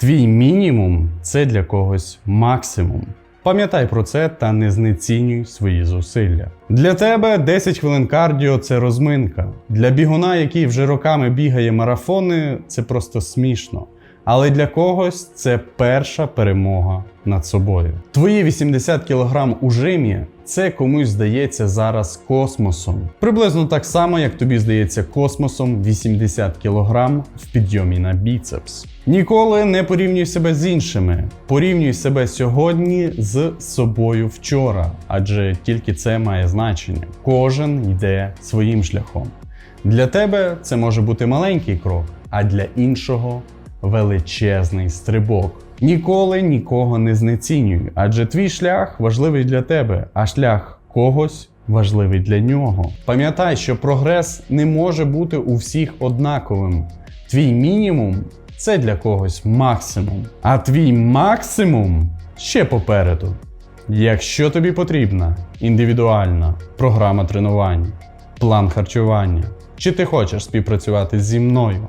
Твій мінімум це для когось максимум. Пам'ятай про це та не знецінюй свої зусилля. Для тебе 10 хвилин кардіо це розминка. Для бігуна, який вже роками бігає марафони, це просто смішно. Але для когось це перша перемога над собою. Твої 80 кг у жимі це комусь здається зараз космосом. Приблизно так само, як тобі здається космосом 80 кг в підйомі на біцепс. Ніколи не порівнюй себе з іншими. Порівнюй себе сьогодні з собою вчора, адже тільки це має значення. Кожен йде своїм шляхом. Для тебе це може бути маленький крок, а для іншого величезний стрибок. Ніколи нікого не знецінюй, адже твій шлях важливий для тебе, а шлях когось важливий для нього. Пам'ятай, що прогрес не може бути у всіх однаковим. Твій мінімум це для когось максимум, а твій максимум ще попереду. Якщо тобі потрібна індивідуальна програма тренувань, план харчування, чи ти хочеш співпрацювати зі мною,